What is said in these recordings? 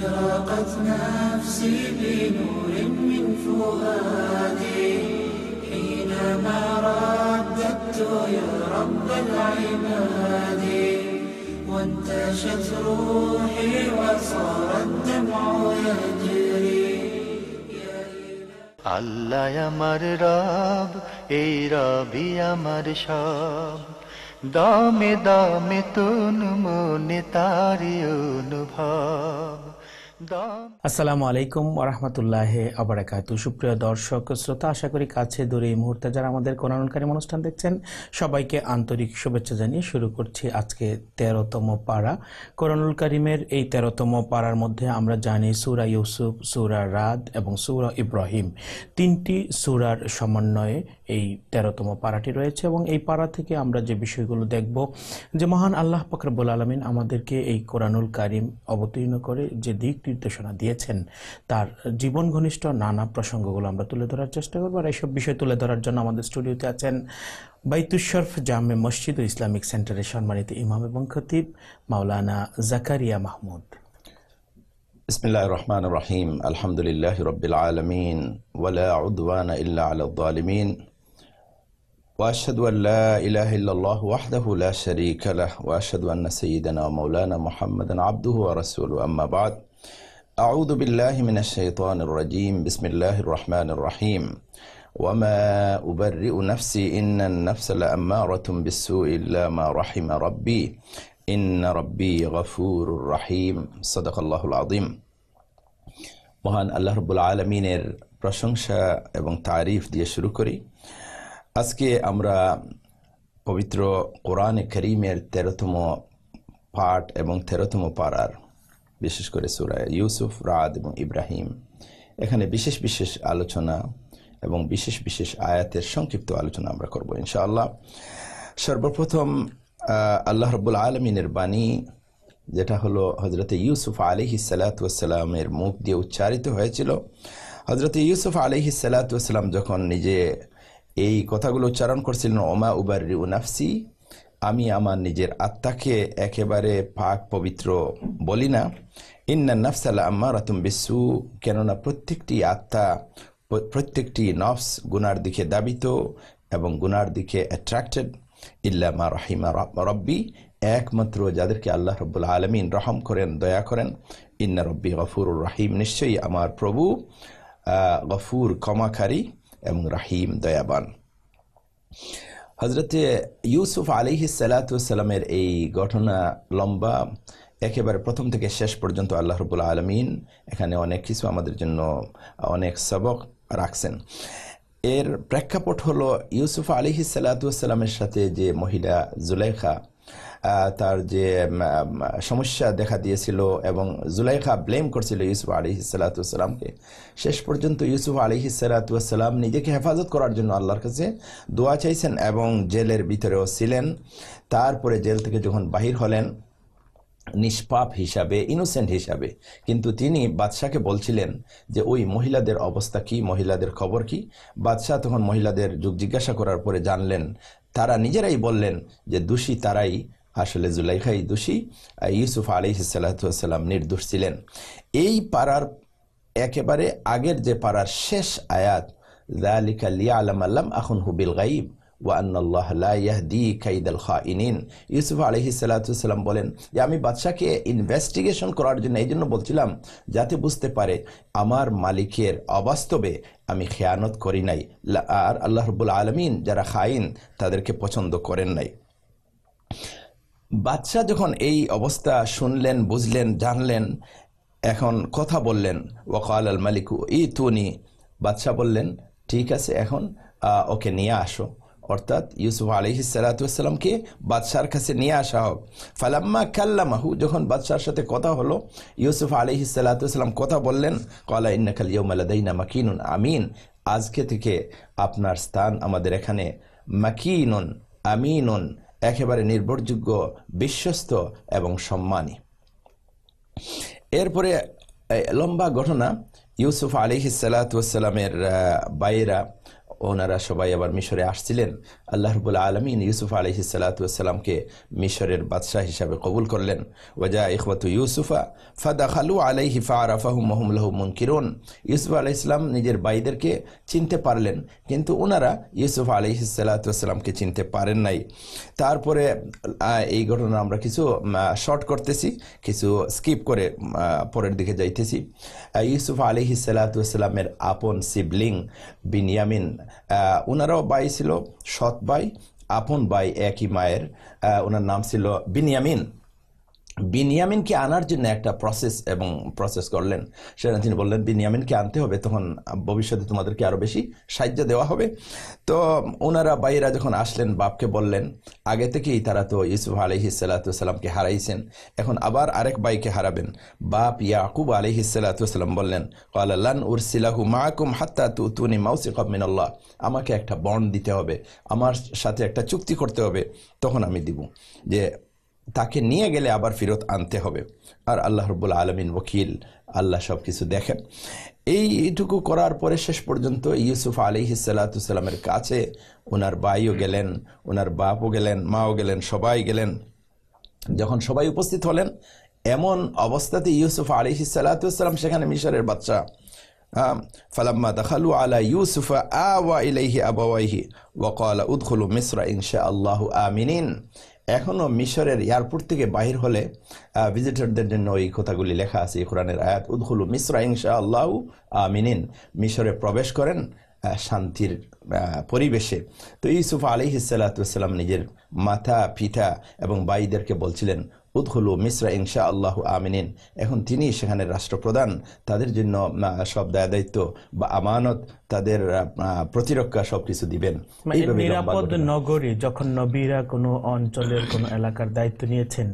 أشرقت نفسي بنور من فؤادي حينما رددت يا رب العباد وانتشت روحي وصار الدمع يجري আল্লাহ আমার রব এই রবি আমার সব দামে দামে তুন মনে তারি অনুভব দাম আসসালামু আলাইকুম ওরহমতুল্লাহ আবরাকাতু সুপ্রিয় দর্শক, শ্রোতা, আশা করি কাছে দূরে এই মুহূর্তে যারা আমাদের কোরআনকারী অনুষ্ঠান দেখছেন, সবাইকে আন্তরিক শুভেচ্ছা জানিয়ে শুরু করছি আজকে তেরোতম পাড়া কোরআনুল করিমের এই তেরোতম পাড়ার মধ্যে আমরা জানি সুরা ইউসুফ, সুরা রাদ এবং সুরা ইব্রাহিম। তিনটি সুরার সমন্বয়ে এই তেরোতম পাড়াটি রয়েছে এবং এই পাড়া থেকে আমরা যে বিষয়গুলো দেখব, যে মহান আল্লাহ ফকরবুল আলমিন আমাদেরকে এই কোরআনুল কারিম অবতীর্ণ করে যে দিক নির্দেশনা দিয়েছেন। তার জীবন ঘনিষ্ঠ নানা প্রসঙ্গগুলো আমরা তুলে ধরার চেষ্টা করব আর এইসব বিষয় তুলে ধরার জন্য আমাদের স্টুডিওতে আছেন বাইতুশরফ জামে মসজিদ ও ইসলামিক সেন্টারের সম্মানিত ইমাম এবং খতিব মাওলানা জাকারিয়া মাহমুদ। বিসমিল্লাহ রহমান রহিম। আলহামদুলিল্লাহ রবিল আলমিন। ওয়ালা উদ্ওয়ানা ইল্লা আলা وأشهد أن لا إله إلا الله وحده لا شريك له وأشهد أن سيدنا ومولانا محمدا عبده ورسوله. أما بعد أعوذ بالله من الشيطان الرجيم. بسم الله الرحمن الرحيم. وما ابرئ نفسي ان النفس لاماره بالسوء الا ما رحم ربي. ان ربي غفور رحيم. صدق الله العظيم মহান আল্লাহ রবুল আলমিনের প্রশংসা এবং তারিফ দিয়ে শুরু করি। আজকে আমরা পবিত্র কোরআনে করিমের তেরোতম পাঠ এবং তেরোতম পাড়ার বিশেষ করে সুরায় ইউসুফ, রাদ এবং ইব্রাহিম, এখানে বিশেষ বিশেষ আলোচনা এবং বিশেষ বিশেষ আয়াতের সংক্ষিপ্ত আলোচনা আমরা করব ইনশাআল্লাহ। সর্বপ্রথম আল্লাহ রব্বুল আলমিনের বাণী, যেটা হলো হজরত ইউসুফ আলিহি সালাতামের মুখ দিয়ে উচ্চারিত হয়েছিল। হজরত ইউসুফ আলিহি সালাতাম যখন নিজে এই কথাগুলো উচ্চারণ করছিলেন ওমা উবার নাফসি। আমি আমার নিজের আত্মাকে একেবারে পাক, পবিত্র বলি না। ইন্না নফসাল্লাহ আম্মার আতুম বিসু, কেননা প্রত্যেকটি আত্মা, প্রত্যেকটি নফস গুনার দিকে দাবিত এবং গুনার দিকে অ্যাট্রাক্টেড ইল্লামা রহিমা রব- রব্বি, একমাত্র যাদেরকে আল্লাহ রব্বুল আলমিন রহম করেন, দয়া করেন। ইন্না রব্বি গফুরুর রাহিম, নিশ্চয়ই আমার প্রভু গফুর, ক্ষমাকারী। এবং রাহিম দয়াবান। হজরতে ইউসুফ আলিহি সালাতামের এই ঘটনা লম্বা একেবারে প্রথম থেকে শেষ পর্যন্ত আল্লাহ রবুল আলমিন এখানে অনেক কিছু আমাদের জন্য অনেক সবক রাখছেন। এর প্রেক্ষাপট হলো ইউসুফ আলিহি সালাতামের সাথে যে মহিলা জুলাইখা আহ, তার যে সমস্যা দেখা দিয়েছিল এবং জুলাইখা ব্লেম করছিল ইউসুফ আলী সালাতামকে শেষ পর্যন্ত ইউসুফ আলী সালাতাম নিজেকে হেফাজত করার জন্য আল্লাহর কাছে দোয়া চাইছেন এবং জেলের ভিতরেও ছিলেন। তারপরে জেল থেকে যখন বাহির হলেন, নিষ্পাপ হিসাবে ইনোসেন্ট হিসাবে, কিন্তু তিনি বাদশাকে বলছিলেন যে, ওই মহিলাদের অবস্থা কি? মহিলাদের খবর কি? বাদশাহ তখন মহিলাদের যুগ জিজ্ঞাসা করার পরে জানলেন, তারা নিজেরাই বললেন যে, দোষী তারাই আসলে জুলাইখাই দোষী ইউসুফ আলী সাল্লাম নির্দোষ ছিলেন। এই পাড়ার একেবারে আগের যে পাড়ার শেষ আয়াত জালিকা লিয়া আলম আল্লাম আখন হুবিল গাইব ইউসুফ আলহিসাল্লাম বলেন যে আমি বাদশাকে ইনভেস্টিগেশন করার জন্য এই জন্য বলছিলাম, যাতে বুঝতে পারে আমার মালিকের অবাস্তবে আমি খেয়ানত করি নাই। আর আল্লাহ রবুল আলমিন যারা খাইন তাদেরকে পছন্দ করেন নাই। বাদশাহ যখন এই অবস্থা শুনলেন, বুঝলেন, জানলেন, এখন কথা বললেন ওকাল আল মালিকু ই তুনি বাদশাহ বললেন, ঠিক আছে, এখন ওকে নিয়ে আসো। অর্থাৎ ইউসুফ আলহি সালাতামকে বাদশার কাছে নিয়ে আসা হোক। ফালাম্মা কাল্লামাহু, যখন বাদশার সাথে কথা হলো, ইউসুফ আলহি সালাতাম কথা বললেন কলা ইন্নাকাল ইয়মালাদাইনা মাকিনুন আমিন, আজকে থেকে আপনার স্থান আমাদের এখানে মাকিনুন আমিনুন একেবারে নির্ভরযোগ্য, বিশ্বস্ত এবং সম্মানী। এরপরে লম্বা ঘটনা, ইউসুফ আলী সালাতামের বাইরা ওনারা সবাই আবার মিশরে আসছিলেন। আল্লাহ রবুল আলমিন ইউসুফ আলহি সালাতামকে মিশরের বাদশাহ হিসাবে কবুল করলেন। ওজা ইখবতু ইউসুফা ফাদা খালু আলাইহি ফারাফাহু মহমুল্লাহ মুনকিরুন। ইউসুফ আলাহ ইসলাম নিজের ভাইদেরকে চিনতে পারলেন, কিন্তু ওনারা ইউসুফ আলহি সালাতামকে চিনতে পারেন নাই। তারপরে এই ঘটনা আমরা কিছু শর্ট করতেছি, কিছু স্কিপ করে পরের দিকে যাইতেছি। ইউসুফ আলহি সালাতামের আপন সিবলিং বিনিয়ামিন ওনারাও বাই ছিল। সৎ ভাই আপন ভাই একই মায়ের ওনার নাম ছিল বিনিয়ামিন। বিনিয়ামিনকে আনার জন্য একটা প্রসেস এবং প্রসেস করলেন। সেটা তিনি বললেন, বিনিয়ামিনকে আনতে হবে, তখন ভবিষ্যতে তোমাদেরকে আরও বেশি সাহায্য দেওয়া হবে। তো ওনারা বাইরা যখন আসলেন, বাপকে বললেন, আগে থেকেই তারা তো ইউসুফ আলহি সাল্লাতামকে হারাইছেন, এখন আবার আরেক বাইকে হারাবেন। বাপ ইয়াকুব আলহি সাল্লাতাম বললেন কালাল্লান উরসিলাহু মাকুম হাত্তা তু তুনি মাউসিক মিনাল্লাহ, আমাকে একটা বন্ড দিতে হবে, আমার সাথে একটা চুক্তি করতে হবে, তখন আমি দিব। যে তাকে নিয়ে গেলে আবার ফেরত আনতে হবে। আর আল্লাহ রব্বুল আলমিন ওকিল, আল্লাহ সব কিছু দেখেন। এইটুকু করার পরে শেষ পর্যন্ত ইউসুফ আলি সাল্লাতামের কাছে ওনার ভাইও গেলেন, ওনার বাপও গেলেন, মাও গেলেন, সবাই গেলেন। যখন সবাই উপস্থিত হলেন, এমন অবস্থাতে ইউসুফ আলি সাল্লাতাম সেখানে মিশরের বাচ্চা ফালাম্মা দাখালু আলা ইউসুফ আওয়া ইলাইহি আবাওয়াইহি ওয়াকালা উদখুলু ইনশা আল্লাহু আমিনিন। এখনও মিশরের এয়ারপোর্ট থেকে বাহির হলে ভিজিটরদের জন্য ওই কথাগুলি লেখা আছে কোরআনের আয়াত উদ্হুলু মিশ্রা ইনশা আল্লাহ আমিনিন। মিশরে প্রবেশ করেন শান্তির পরিবেশে। তো ইউসুফ আলি হিসালাতাম নিজের মাথা পিতা এবং বাইদেরকে বলছিলেন উদখুলু মিশ্রা ইনশা আল্লাহ আমিনিন। এখন তিনি সেখানে রাষ্ট্রপ্রধান। তাদের জন্য সব দায় দায়িত্ব বা আমানত তাদের প্রতিরক্ষা সবকিছু দিবেন। মানে নিরাপদ নগরী যখন নবীরা কোনো অঞ্চলের কোনো এলাকার দায়িত্ব নিয়েছেন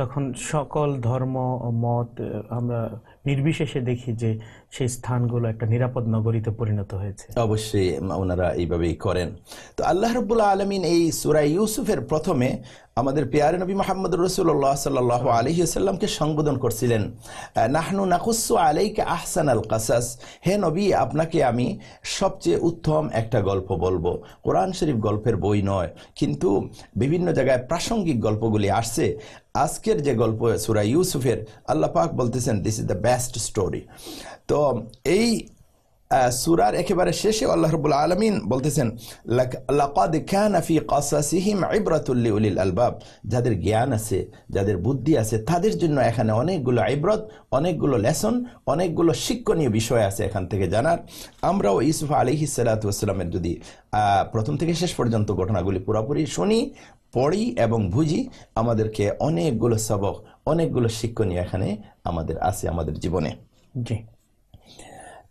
তখন সকল ধর্ম মত আমরা নির্বিশেষে দেখি যে সেই স্থানগুলো একটা নিরাপদ নগরীতে পরিণত হয়েছে। অবশ্যই ওনারা এইভাবেই করেন। তো আল্লাহ রব্বুল্লা আলমিন এই সুরাই ইউসুফের প্রথমে আমাদের পেয়ারে নবী মোহাম্মদ রসুল্লাহ সাল্লাহ আলহিসাল্লামকে সম্বোধন করছিলেন নাহনু নাকুসু আলাইকে আহসান আল কাসাস। হে নবী, আপনাকে আমি সবচেয়ে উত্তম একটা গল্প বলব। কোরআন শরীফ গল্পের বই নয়, কিন্তু বিভিন্ন জায়গায় প্রাসঙ্গিক গল্পগুলি আসছে। আজকের যে গল্প সুরা ইউসুফের, আল্লাহ পাক বলতেছেন this is the best story তো এই সূরার একেবারে শেষে আল্লাহ রবুল আলমিন বলতেছেন, "লাক- লাকাদ ফি লিউলিল আলবাব। যাদের জ্ঞান আছে, যাদের বুদ্ধি আছে, তাদের জন্য এখানে অনেকগুলো ইবরত, অনেকগুলো লেসন, অনেকগুলো শিক্ষণীয় বিষয় আছে এখান থেকে জানার। আমরাও ইউসুফ আলিহি সালাতামের যদি প্রথম থেকে শেষ পর্যন্ত ঘটনাগুলি পুরোপুরি শুনি পড়ি এবং বুঝি আমাদেরকে অনেকগুলো সবক অনেকগুলো শিক্ষণীয় এখানে আমাদের আছে আমাদের জীবনে। জি।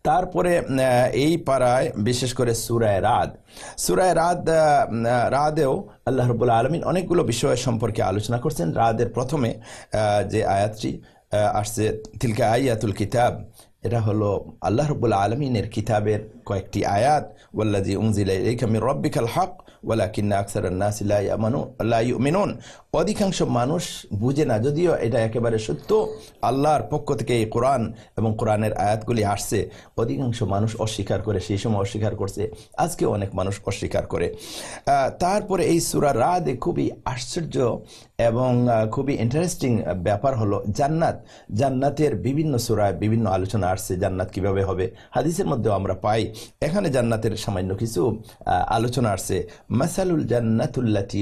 তারপরে এই পাড়ায় বিশেষ করে সুরায় রাদ। সুরায় রাদ রাদেও আল্লাহ রবুল্লা আলমিন অনেকগুলো বিষয় সম্পর্কে আলোচনা করছেন। রাদের প্রথমে যে আয়াতটি আসছে তিলকা আয়াতুল কিতাব এটা হলো আল্লাহ রবুল্লা আলমিনের কিতাবের কয়েকটি আয়াত ওয়াল্লাজি উংজিলা ইলাইকা মির রব্বিকাল হক, ওয়ালাকিন্না আকসারান নাসি লা ইয়ামানু লা ইউমিনুন। অধিকাংশ মানুষ বুঝে না, যদিও এটা একেবারে সত্য, আল্লাহর পক্ষ থেকে এই কোরআন এবং কোরআনের আয়াতগুলি আসছে। অধিকাংশ মানুষ অস্বীকার করে, সেই সময় অস্বীকার করছে আজকে অনেক মানুষ অস্বীকার করে। তারপরে এই সুরা রাদে খুবই আশ্চর্য এবং খুবই ইন্টারেস্টিং ব্যাপার হলো জান্নাত। জান্নাতের বিভিন্ন সুরায় বিভিন্ন আলোচনা আসছে, জান্নাত কীভাবে হবে? হাদিসের মধ্যেও আমরা পাই এখানে জান্নাতের সামান্য কিছু আলোচনা আসছে। মাসালুল জান্নাতুল্লাতি,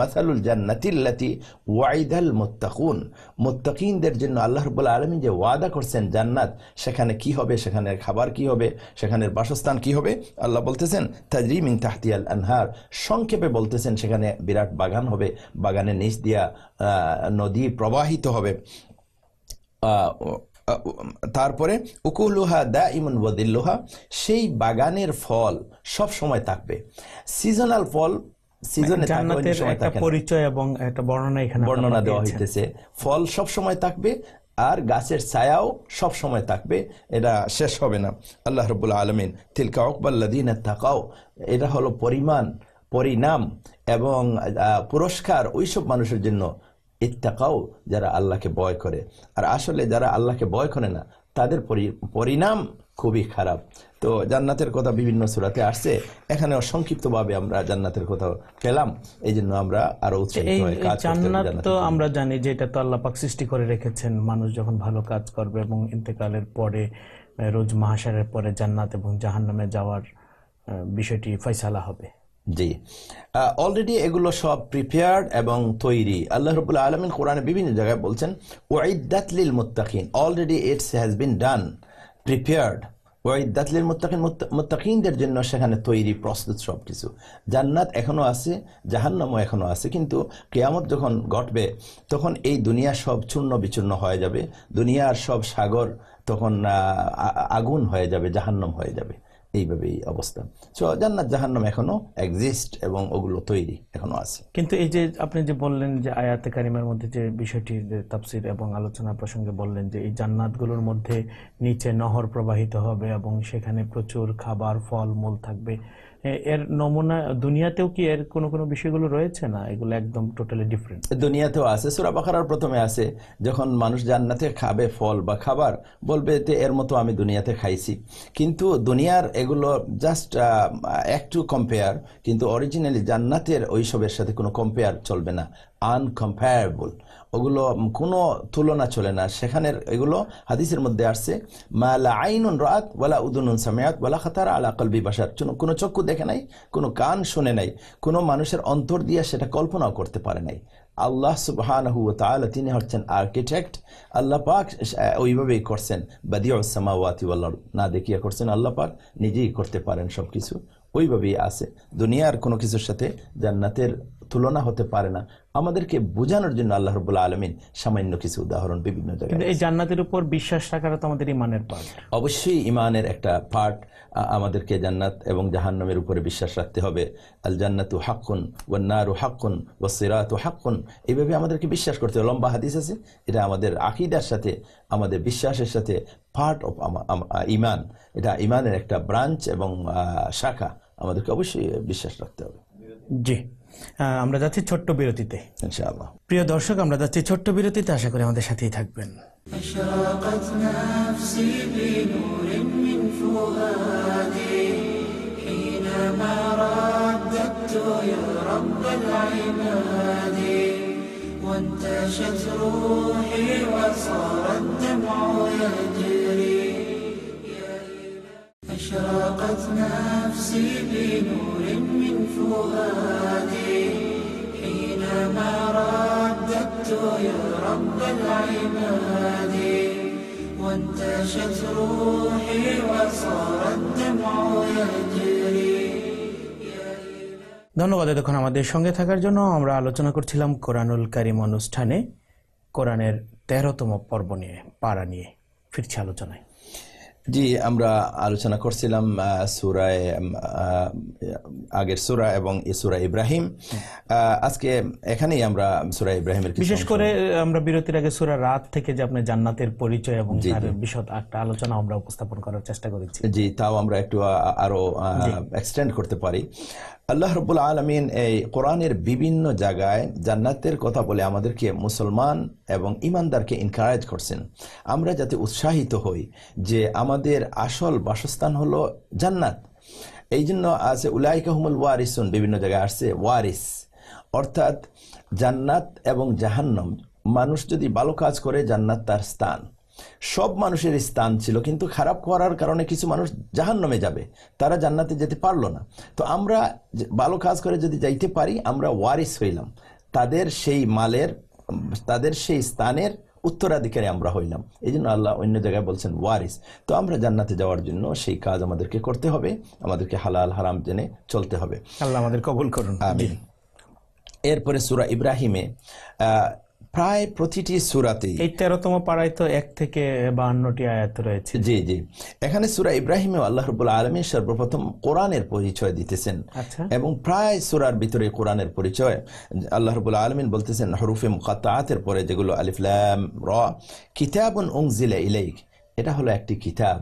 মাসালুল জান্নাতিল্লাতি ওয়াইদাল মুত্তাকুন। মুত্তাকিনদের জন্য আল্লাহ রব্বুল আলমিন যে ওয়াদা করছেন জান্নাত, সেখানে কি হবে? সেখানের খাবার কি হবে? সেখানের বাসস্থান কি হবে? আল্লাহ বলতেছেন তাজরিমিন তাহতিয়াল আনহার। সংক্ষেপে বলতেছেন, সেখানে বিরাট বাগান হবে। বাগানের নিচ দিয়া নদী প্রবাহিত হবে। তারপরে উকুলুহা দা ইমন ওয়াদিল্লুহা সেই বাগানের ফল সব সময় থাকবে। সিজনাল ফল সিজনে জান্নাতের একটা পরিচয় এবং একটা বর্ণনা এখানে বর্ণনা দেওয়া হইতেছে। ফল সব সময় থাকবে আর গাছের ছায়াও সব সময় থাকবে। এটা শেষ হবে না। আল্লাহ রবুল্লা আলমিন তিলকা অকবাল্লাদিন তাকাও এটা হলো পরিমাণ পরিণাম এবং পুরস্কার ওইসব মানুষের জন্য ইত্তাকাও যারা আল্লাহকে ভয় করে। আর আসলে যারা আল্লাহকে ভয় করে না তাদের পরিণাম খুবই খারাপ। তো জান্নাতের কথা বিভিন্ন সুরাতে আসছে। এখানে সংক্ষিপ্তভাবে আমরা জান্নাতের কথা পেলাম। এই জন্য আমরা আরও উৎসাহিত জান্নাত তো আমরা জানি যে এটা তো আল্লাহ পাক সৃষ্টি করে রেখেছেন। মানুষ যখন ভালো কাজ করবে এবং ইন্তেকালের পরে রোজ মাহাসারের পরে জান্নাত এবং জাহান্নামে যাওয়ার বিষয়টি ফয়সালা হবে। জি। অলরেডি এগুলো সব প্রিপেয়ার্ড এবং তৈরি। আল্লাহ রবুল্লা আলমিন কোরআনে বিভিন্ন জায়গায় বলছেন ওয়াইদাত লিল মুত্তাকিন। Already it's has been done prepared ওয়াইদাত লিল মুত্তাকিন, মুত্তা- মুত্তাকিনদের জন্য সেখানে তৈরি, প্রস্তুত সব কিছু জান্নাত এখনও আছে, জাহান্নামও এখনও আছে, কিন্তু কেয়ামত যখন ঘটবে, তখন এই দুনিয়া সব চূর্ণ বিচূর্ণ হয়ে যাবে। দুনিয়ার সব সাগর তখন আগুন হয়ে যাবে, জাহান্নাম হয়ে যাবে। এইভাবেই অবস্থা। সো জান্নাত জাহান্নাম এখনও এক্সিস্ট এবং ওগুলো তৈরি এখনও আছে। কিন্তু এই যে আপনি যে বললেন যে আয়াতে কারিমের মধ্যে যে বিষয়টি তাফসির এবং আলোচনা প্রসঙ্গে বললেন যে এই জান্নাতগুলোর মধ্যে নিচে নহর প্রবাহিত হবে এবং সেখানে প্রচুর খাবার, ফল, মূল থাকবে। এর নমুনা, দুনিয়াতেও কি এর কোনো কোনো বিষয়গুলো রয়েছে না? এগুলো একদম টোটালি ডিফারেন্ট দুনিয়াতেও আছে। সুরা বাকারার প্রথমে আছে, যখন মানুষ জান্নাতে খাবে ফল বা খাবার, বলবে যে এর মতো আমি দুনিয়াতে খাইছি। কিন্তু দুনিয়ার এগুলো জাস্ট একটু কম্পেয়ার কিন্তু অরিজিনালি জান্নাতের ওইসবের সাথে কোনো কম্পেয়ার চলবে না। আনকম্পেয়ারেবল ওগুলো কোনো তুলনা চলে না। সেখানের এগুলো হাদিসের মধ্যে আসছে মালা আইনুন রাত ওয়ালা উদুনুন সামিয়াত ওয়ালা খাতারা আলা কলবি বাসার কোনো চক্ষু দেখে নাই, কোনো কান শুনে নাই, কোনো মানুষের অন্তর দিয়ে সেটা কল্পনাও করতে পারে নাই। আল্লাহ সুবহানাহু তিনি হচ্ছেন আর্কিটেক্ট। আল্লাহ পাক ওইভাবেই করছেন বাদিউস সামাওয়াতি ওয়াল না দেখিয়া করছেন আল্লাহ পাক, নিজেই করতে পারেন সবকিছু। ওইভাবেই আছে। দুনিয়ার কোনো কিছুর সাথে জান্নাতের তুলনা হতে পারে না। আমাদেরকে বোঝানোর জন্য আল্লাহ রবুল্লা আলমিন সামান্য কিছু উদাহরণ বিভিন্ন জায়গায় এই জান্নাতের উপর বিশ্বাস রাখাটা তো আমাদের ইমানের পার্ট অবশ্যই ইমানের একটা পার্ট আমাদেরকে জান্নাত এবং জাহান্নামের উপরে বিশ্বাস রাখতে হবে। আল জান্নাতু হাক্কুন ওয়ান্নারু হাক্কুন ওয়াসিরাতু হাক্কুন এইভাবে আমাদেরকে বিশ্বাস করতে হবে। লম্বা হাদিস আছে এটা আমাদের আকিদার সাথে আমাদের বিশ্বাসের সাথে পার্ট অফ ইমান। এটা ইমানের একটা ব্রাঞ্চ এবং শাখা। আমাদেরকে অবশ্যই বিশ্বাস রাখতে হবে। জি। আমরা যাচ্ছি ছোট্ট বিরতিতে ইনশাআল্লাহ প্রিয় দর্শক আমরা যাচ্ছি ছোট্ট বিরতিতে আশা করি আমাদের সাথেই থাকবেন أشرقت نفسي بنور من فؤادي حينما رددت يا رب العباد وانتشت روحي وصار الدمع يجري أشرقت نفسي بنور من فؤادي حينما رددت يا رب العباد وانتشت روحي وصار الدمع يجري ধন্যবাদ এতক্ষণ আমাদের সঙ্গে থাকার জন্য আমরা আলোচনা করছিলাম কোরআনুল কারিম অনুষ্ঠানে কোরআনের তেরোতম পর্ব নিয়ে পাড়া নিয়ে ফিরছি আলোচনায় জি আমরা আলোচনা করছিলাম সুরায় আগের সুরা এবং সুরা ইব্রাহিম। আজকে এখানেই আমরা সুরা ইব্রাহিমের বিশেষ করে আমরা বিরতির আগে সুরা রাত থেকে যে আপনি জান্নাতের পরিচয় এবং তার বিশদ একটা আলোচনা আমরা উপস্থাপন করার চেষ্টা করেছি। জি তাও আমরা একটু আরও এক্সটেন্ড করতে পারি। আল্লাহ রবুল আলমিন এই কোরআনের বিভিন্ন জায়গায় জান্নাতের কথা বলে আমাদেরকে মুসলমান এবং ইমানদারকে এনকারেজ করছেন। আমরা যাতে উৎসাহিত হই যে আমাদের আসল বাসস্থান হলো জান্নাত। এই জন্য আছে উলাইকাহমুল ওয়ারিসুন বিভিন্ন জায়গায় আসছে, ওয়ারিস। অর্থাৎ জান্নাত এবং জাহান্নাম, মানুষ যদি ভালো কাজ করে, জান্নাত তার স্থান। সব মানুষের স্থান ছিল, কিন্তু খারাপ করার কারণে কিছু মানুষ জাহান্নামে যাবে, তারা জান্নাতে যেতে পারল না। তো আমরা ভালো কাজ করে যদি যাইতে পারি, আমরা ওয়ারিস হইলাম। তাদের সেই মালের, তাদের সেই স্থানের উত্তরাধিকারী আমরা হইলাম এই জন্য আল্লাহ অন্য জায়গায় বলছেন ওয়ারিস। তো আমরা জান্নাতে যাওয়ার জন্য সেই কাজ আমাদেরকে করতে হবে আমাদেরকে হালাল হারাম জেনে চলতে হবে। আল্লাহ আমাদের কবুল করুন। আমিন। এরপরে সুরা ইব্রাহিমে আহ, প্রায় প্রতিটি সুরাতেই। এই তেরোতম পাড়ায় তো এক থেকে বাহান্নটি আয়াত রয়েছে। জি জি। এখানে সুরা ইব্রাহিমে আল্লাহ রবুল্লা আলমী সর্বপ্রথম কোরআনের পরিচয় দিতেছেন। আচ্ছা। এবং প্রায় সুরার ভিতরে কোরআনের পরিচয় আল্লাহ রবুল্লা আলমিন বলতেছেন হরুফে মুকাত্তাআতের পরে যেগুলো আলিফলাম র কিতাবুন উংজিলা ইলাইক। এটা হলো একটি কিতাব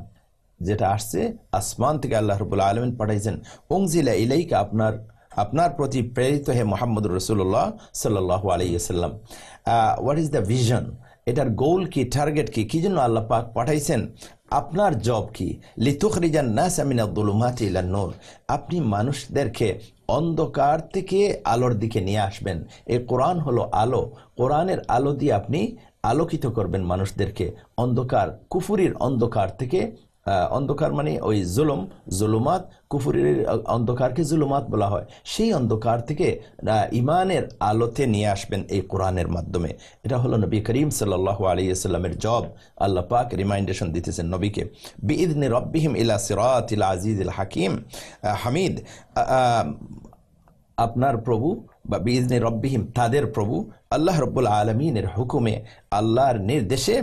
যেটা আসছে আসমান থেকে আল্লাহ রবুল্লা আলমিন পাঠাইছেন উংজিলা ইলাইক আপনার আপনার প্রতি প্রেরিত হে মোহাম্মদ রসুল্লাহ সাল্লাহ আলাইসাল্লাম হোয়াট ইজ দ্য ভিশন এটার গোল কি টার্গেট কি? কি জন্য আল্লাহ পাক পাঠাইছেন? আপনার জব কি? লিতুখরিজান নাস আমিনাদ্দুলুমাত ইলান নূর। আপনি মানুষদেরকে অন্ধকার থেকে আলোর দিকে নিয়ে আসবেন। এই কোরআন হলো আলো। কোরআনের আলো দিয়ে আপনি আলোকিত করবেন মানুষদেরকে। অন্ধকার, কুফুরির অন্ধকার থেকে অন্ধকার মানে ওই জুলুম, জুলুমাত কুফুরের অন্ধকারকে জুলুমাত বলা হয়। সেই অন্ধকার থেকে ইমানের আলোতে নিয়ে আসবেন এই কোরআনের মাধ্যমে। এটা হলো নবী করিম সাল্লাহ আলিয়াল্লামের জব। আল্লাহ পাক রিমাইন্ডেশন দিতেছেন নবীকে। বিইদনি রব্বিহিম ইলা সিরাত ইলা আজিজ ইল হাকিম হামিদ আপনার প্রভু বা বিজনে রব্বিহিম তাদের প্রভু আল্লাহ রব্বুল আলমিনের হুকুমে, আল্লাহর নির্দেশে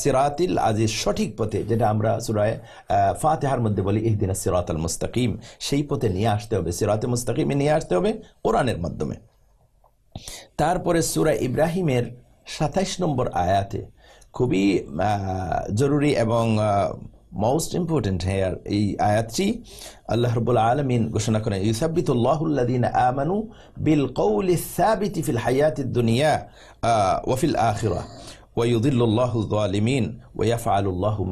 সিরাতিল আজিজ সঠিক পথে, যেটা আমরা সুরায় ফাতেহার মধ্যে বলি, ইহদিন সিরাত আল মুস্তাকিম, সেই পথে নিয়ে আসতে হবে, সিরাতে মুস্তাকিমে নিয়ে আসতে হবে কোরআনের মাধ্যমে। তারপরে সুরা ইব্রাহিমের সাতাইশ নম্বর আয়াতে খুবই জরুরি এবং মোস্ট ইম্পর্টেন্ট হেয়ার এই আয়াতটি আল্লাহ রবুল আলমিন ঘোষণা করেন ইউসাবিতুল্লাহুল্লাদিন আমানু বিল কৌলি সাবিতি ফিল হায়াতি দুনিয়া আহ, ওয়াফিল আখিরা ওয়ুদুল্লাহ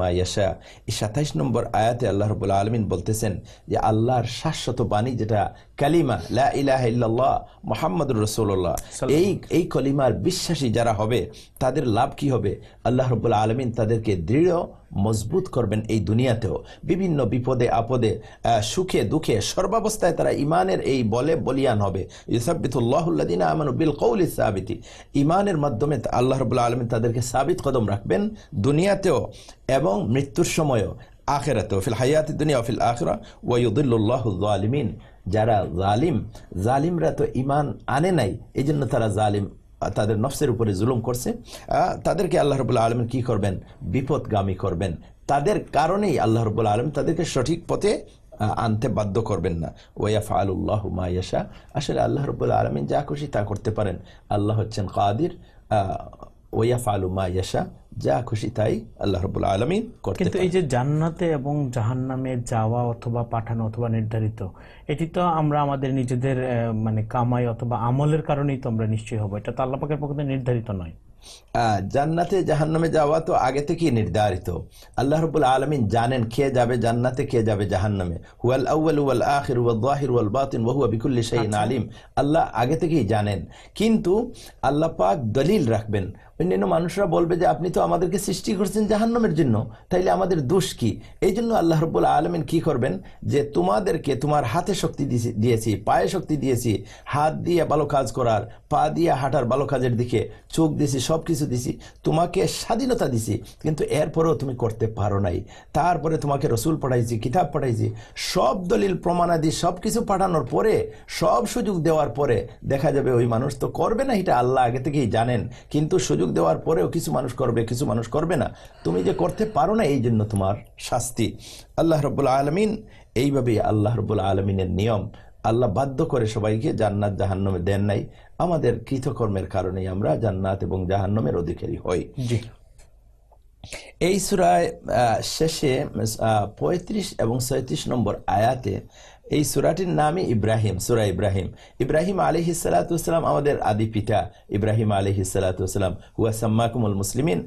মা ইয়াশা। এই সাতাইশ নম্বর আয়াতে আল্লাহ আলমিন বলতেছেন যে আল্লাহর শাশ্বত বাণী যেটা কালিমা লা ইলাহা ইল্লাল্লাহ মোহাম্মদুর রসুল্লাহ এই এই কলিমার বিশ্বাসী যারা হবে তাদের লাভ কি হবে? আল্লাহ রবুল আলমিন তাদেরকে দৃঢ় মজবুত করবেন এই দুনিয়াতেও। বিভিন্ন বিপদে আপদে সুখে দুঃখে সর্বাবস্থায় তারা ইমানের এই বলে বলিয়ান হবে। ইউসাবিতুল্লাহুল্লাদিন আমানু বিল কৌলি সাবিতি। ইমানের মাধ্যমে আল্লাহ রবুল্লা আলমিন তাদেরকে সাবিত কদম রাখবেন। দুনিয়াতেও এবং মৃত্যুর সময়ও, আখেরাতেও, ফিল হায়াতি দুনিয়া ফিল আখরা ওয়ুদুল্লাহ জালিমিন যারা জালিম, জালিমরা তো ইমান আনে নাই এই জন্য তারা জালিম, তাদের নফসের উপরে জুলুম করছে। তাদেরকে আল্লাহ রবুল্লা আলমিন কি করবেন? বিপদগামী করবেন। তাদের কারণেই আল্লাহ রবুল্লা আলম তাদেরকে সঠিক পথে আনতে বাধ্য করবেন না। ওয়াফ আল্লাহ মায়াশা আসলে আল্লাহ রবুল্লা আলমিন যা খুশি তা করতে পারেন। আল্লাহ হচ্ছেন কাদির। ওয়াফ আলু মায়াশা যা খুশি তাই আল্লাহ রবুল্লা আলমিন করতে কিন্তু এই যে জান্নাতে এবং জাহান্নামে যাওয়া অথবা পাঠানো অথবা নির্ধারিত এটি তো আমরা আমাদের নিজেদের মানে কামাই অথবা আমলের কারণেই তো আমরা নিশ্চয়ই হব। এটা তো আল্লাহ পাকের পক্ষ নির্ধারিত নয়। জান্নাতে জাহান্নামে যাওয়া তো আগে থেকেই নির্ধারিত। আল্লাহ রবুল আলমিন জানেন কে যাবে জান্নাতে কে যাবে জাহান্নামে। হুয়াল আউ্বাল ওয়াল আখির ওয়াল যাহির ওয়াল বাতিন ওয়া হুয়া বিকুল্লি শাইইন আলিম। আল্লাহ আগে থেকেই জানেন। কিন্তু আল্লাহ পাক দলিল রাখবেন। অন্যান্য মানুষরা বলবে যে আপনি তো আমাদেরকে সৃষ্টি করছেন জাহান্নামের জন্য। তাইলে আমাদের দোষ কি? এই জন্য আল্লাহ রব্বুল আলমিন কি করবেন? যে তোমাদেরকে তোমার হাতে শক্তি দিয়েছি- পায়ে শক্তি দিয়েছি, হাত দিয়ে ভালো কাজ করার, পা দিয়ে হাঁটার ভালো কাজের দিকে, চোখ দিয়েছি সব কিছু দিছি তোমাকে স্বাধীনতা দিছি, কিন্তু এরপরেও তুমি করতে পারো নাই। তারপরে তোমাকে রসুল পাঠাইছি, কিতাব পাঠাইছি, সব দলিল, প্রমাণাদি সব কিছু পাঠানোর পরে, সব সুযোগ দেওয়ার পরে দেখা যাবে ওই মানুষ তো করবে না, এটা আল্লাহ আগে থেকেই জানেন। কিন্তু সুযোগ দেওয়ার পরেও কিছু মানুষ করবে কিছু মানুষ করবে না। তুমি যে করতে পারো না এই জন্য তোমার শাস্তি। আল্লাহ রব্বুল আলমিন এইভাবেই আল্লাহ রব্বুল আলমিনের নিয়ম। আল্লাহ বাধ্য করে সবাইকে জান্নাত জাহান্নামে দেন নাই। আমাদের কৃতকর্মের কারণেই আমরা জান্নাত এবং জাহান্নামের অধিকারী হই। জি। এই সুরায় শেষে পঁয়ত্রিশ এবং ছয়ত্রিশ নম্বর আয়াতে এই সুরাটির নামই ইব্রাহিম, সুরা ইব্রাহিম। ইব্রাহিম আলী সালাতাম আমাদের আদি পিতা। ইব্রাহিম আলী সালাতাম হুয়া সাম্মাকুমুল মুসলিমিন।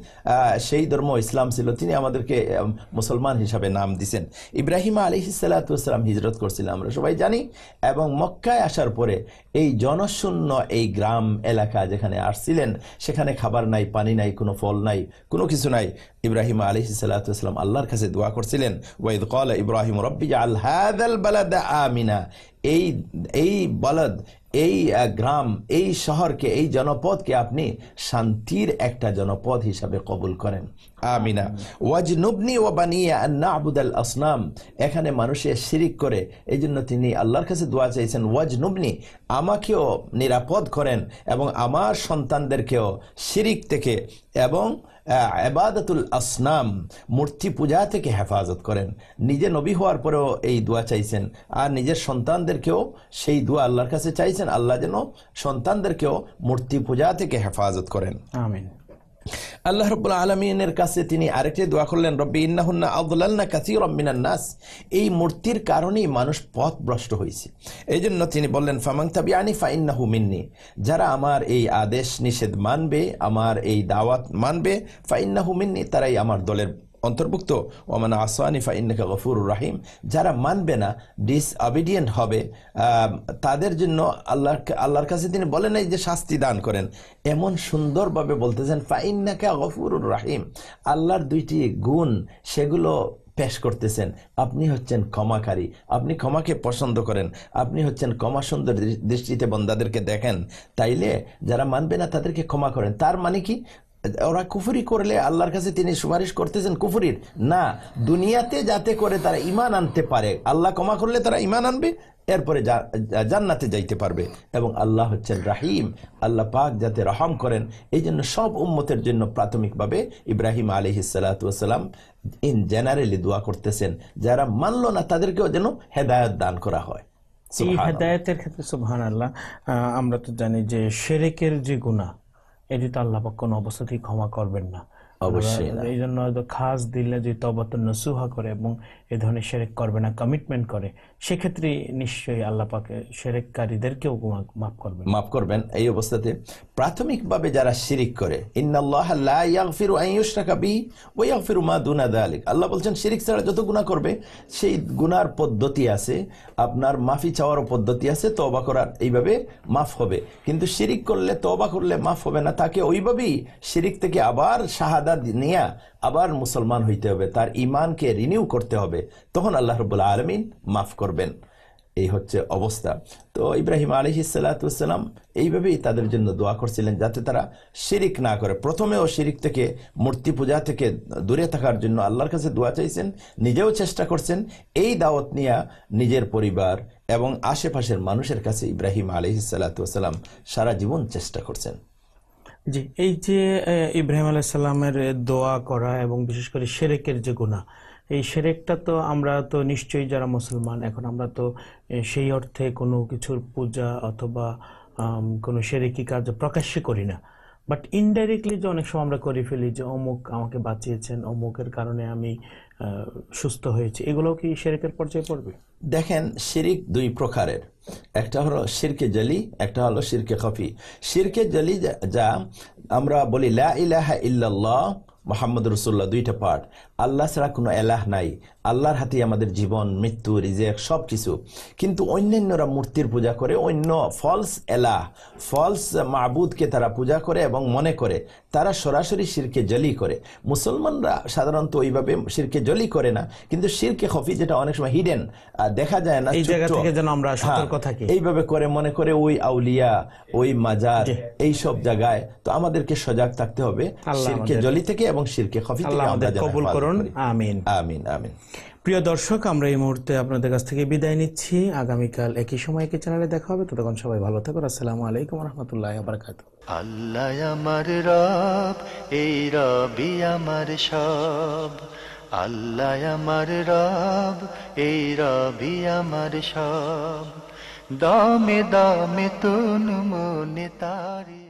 সেই ধর্ম ইসলাম ছিল, তিনি আমাদেরকে মুসলমান হিসাবে নাম দিছেন। ইব্রাহিম আলী সালাতাম হিজরত করছিলেন আমরা সবাই জানি। এবং মক্কায় আসার পরে এই জনশূন্য এই গ্রাম, এলাকা যেখানে আসছিলেন, সেখানে খাবার নাই, পানি নাই, কোনো ফল নাই, কোনো কিছু নাই। ইব্রাহিম আলী সালাতাম আল্লাহর কাছে দোয়া করছিলেন, ওয়াইদ কল ইব্রাহিম রব্বি আল হাদাল বালাদা আমিনা এই এই বলদ, এই গ্রাম, এই শহরকে, এই জনপদকে আপনি শান্তির একটা জনপদ হিসাবে কবুল করেন। আমিনা। ওয়াজনুবনি ও বানিয়া নাবুদাল আসনাম এখানে মানুষের শিরিক করে এই জন্য তিনি আল্লাহর কাছে দোয়া চাইছেন, ওয়াজনুবনি, আমাকেও নিরাপদ করেন এবং আমার সন্তানদেরকেও শিরিক থেকে এবং আবাদতুল আসনাম, মূর্তি পূজা থেকে হেফাজত করেন। নিজে নবী হওয়ার পরেও এই দোয়া চাইছেন। আর নিজের সন্তানদেরকেও সেই দোয়া আল্লাহর কাছে চাইছেন। আল্লাহ যেন সন্তানদেরকেও মূর্তি পূজা থেকে হেফাজত করেন। আমিন। আল্লাহ রব্বুল আলমিনের কাছে তিনি আরেকটি দোয়া করলেন, রব্বি ইন্নাহুন্না আদুল্লাহ কাসি মিনান নাস। এই মূর্তির কারণেই মানুষ পথ ভ্রষ্ট হয়েছে। এই জন্য তিনি বললেন ফামাং আনি ফাইন্নাহু মিন্নি। যারা আমার এই আদেশ নিষেধ মানবে, আমার এই দাওয়াত মানবে, ফাইন্নাহু মিন্নি, তারাই আমার দলের অন্তর্ভুক্ত। ওমান আসানি ফাইন্নাকা গফুর রাহিম। যারা মানবে না ডিসঅবিডিয়েন্ট হবে তাদের জন্য আল্লাহ, আল্লাহর কাছে তিনি বলেন নাই যে শাস্তি দান করেন। এমন সুন্দরভাবে বলতেছেন, ফাইন্নাকা গফুর রাহিম। আল্লাহর দুইটি গুণ সেগুলো পেশ করতেছেন। আপনি হচ্ছেন ক্ষমাকারী, আপনি ক্ষমাকে পছন্দ করেন, আপনি হচ্ছেন ক্ষমা সুন্দর দৃষ্টিতে বন্দাদেরকে দেখেন। তাইলে যারা মানবে না, তাদেরকে ক্ষমা করেন। তার মানে কি? ওরা কুফুরি করলে আল্লাহর কাছে তিনি সুপারিশ করতেছেন কুফুরির। না দুনিয়াতে যাতে করে তারা ইমান আনতে পারে আল্লাহ ক্ষমা করলে তারা ইমান আনবে এরপরে জান্নাতে যাইতে পারবে। এবং আল্লাহ হচ্ছেন রাহিম আল্লাহ পাক যাতে রহম করেন। এই জন্য সব উম্মতের জন্য প্রাথমিকভাবে ইব্রাহিম আলী সালাতাম ইন জেনারেলি দোয়া করতেছেন যারা মানলো না তাদেরকেও যেন হেদায়ত দান করা হয়। এই হেদায়তের ক্ষেত্রে সুবহান আল্লাহ আমরা তো জানি যে শেরেকের যে গুণা এটি তো আল্লাহ পাক কোনো অবস্থাতেই ক্ষমা করবেন না। অবশ্যই এই জন্য খাস দিলে যে তবাত নসুহা করে এবং এ ধরনের সেরেক করবে না কমিটমেন্ট করে। সেক্ষেত্রে নিশ্চয়ই আল্লাহ পাক সেরেককারীদেরকেও মাফ করবেন। মাফ করবেন এই অবস্থাতে। প্রাথমিকভাবে যারা শিরিক করে আল্লাহ বলছেন, শিরিক ছাড়া যত গুনাহ করবে, সেই গুনার পদ্ধতি আছে, আপনার মাফি চাওয়ারও পদ্ধতি আছে, তওবা করার এইভাবে মাফ হবে। কিন্তু শিরিক করলে, তওবা করলে মাফ হবে না, তাকে ওইভাবেই শিরিক থেকে আবার শাহাদা নিয়ে আবার মুসলমান হইতে হবে, তার ইমানকে রিনিউ করতে হবে, তখন আল্লাহ রবুল্লা আলমিন মাফ করবেন। এই হচ্ছে অবস্থা। তো ইব্রাহিম আলহি সাল্লাতাম এইভাবেই তাদের জন্য দোয়া করছিলেন, যাতে তারা শিরিক না করে। প্রথমেও শিরিক থেকে, মূর্তি পূজা থেকে দূরে থাকার জন্য আল্লাহর কাছে দোয়া চাইছেন, নিজেও চেষ্টা করছেন। এই দাওয়াত নিয়ে নিজের পরিবার এবং আশেপাশের মানুষের কাছে ইব্রাহিম আলহি সাল্লাতাম সারা জীবন চেষ্টা করছেন। জি, এই যে ইব্রাহিম আলাইসাল্লামের দোয়া করা এবং বিশেষ করে সেরেকের যে গুণা এই সেরেকটা তো আমরা তো নিশ্চয়ই যারা মুসলমান, এখন আমরা তো সেই অর্থে কোনো কিছুর পূজা অথবা কোনো সেরেকি কাজ প্রকাশ্যে করি না। বাট ইনডাইরেক্টলি যে অনেক সময় আমরা করে ফেলি যে, অমুক আমাকে বাঁচিয়েছেন, অমুকের কারণে আমি সুস্থ হয়েছে। এগুলোও কি শেরিকের পর্যায়ে পড়বে? দেখেন, শিরিক দুই প্রকারের। একটা হলো শিরকে জলি, একটা হলো শিরকে খফি। শিরকে জলি যা- আমরা বলি লা ইলাহা ইল্লাল্লাহ, মোহাম্মদ রসুল্লাহ দুইটা পার্ট আল্লাহ ছাড়া কোনো এলাহ নাই। আল্লাহর হাতে আমাদের জীবন মৃত্যু রিজেক সব কিছু কিন্তু অন্যান্যরা মূর্তির পূজা করে অন্য ফলস এলাহ ফলস মাহবুদকে তারা পূজা করে এবং মনে করে তারা সরাসরি শিরকে জলি করে। মুসলমানরা সাধারণত ওইভাবে শিরকে জলি করে না কিন্তু শিরকে খফি যেটা অনেক সময় হিডেন দেখা যায় না এই জায়গা থেকে যেন আমরা সতর্ক হ্যাঁ, থাকি। এইভাবে করে মনে করে ওই আউলিয়া ওই মাজার এই সব জায়গায়। তো আমাদেরকে সজাগ থাকতে হবে শিরকে জলি থেকে এবং শিরকে খফি থেকে আমাদের কবুল হেফাজত করুন। আমিন। আমিন আমিন। প্রিয় দর্শক আমরা এই মুহূর্তে আপনাদের কাছ থেকে বিদায় নিচ্ছি। আগামীকাল একই সময় একই চ্যানেলে দেখা হবে। ততক্ষণ সবাই ভালো থাকুন। আসসালামু আলাইকুম রহমতুল্লাহ বারকাত আল্লাহ আমার রব এই রবি আমার সব। আল্লাহ আমার রব এই রবি আমার সব। দামে দামে তুন মনে তারি